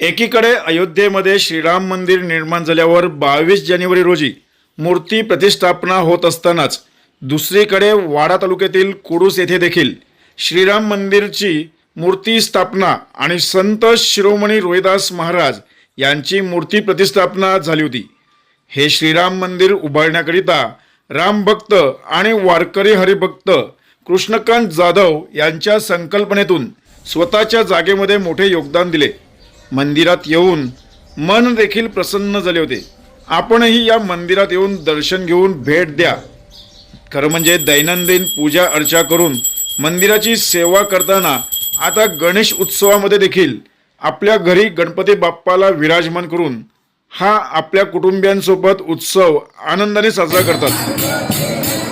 एकीकडे अयोध्येमध्ये श्रीराम मंदिर निर्माण झाल्यावर बावीस जानेवारी रोजी मूर्ती प्रतिष्ठापना होत असतानाच दुसरीकडे वाडा तालुक्यातील कुडूस येथे देखील श्रीराम मंदिरची मूर्ती स्थापना आणि संत शिरोमणी रोहिदास महाराज यांची मूर्ती प्रतिष्ठापना झाली होती. हे श्रीराम मंदिर उभारण्याकरिता रामभक्त आणि वारकरी हरिभक्त कृष्णकांत जाधव यांच्या संकल्पनेतून स्वतःच्या जागेमध्ये मोठे योगदान दिले. मंदिरात येऊन मन देखील प्रसन्न झाले होते. आपणही या मंदिरात येऊन दर्शन घेऊन भेट द्या. खरं म्हणजे दैनंदिन पूजा अर्चा करून मंदिराची सेवा करताना आता गणेश उत्सवामध्ये देखील आपल्या घरी गणपती बाप्पाला विराजमान करून हा आपल्या कुटुंबियांसोबत उत्सव आनंदाने साजरा करतात.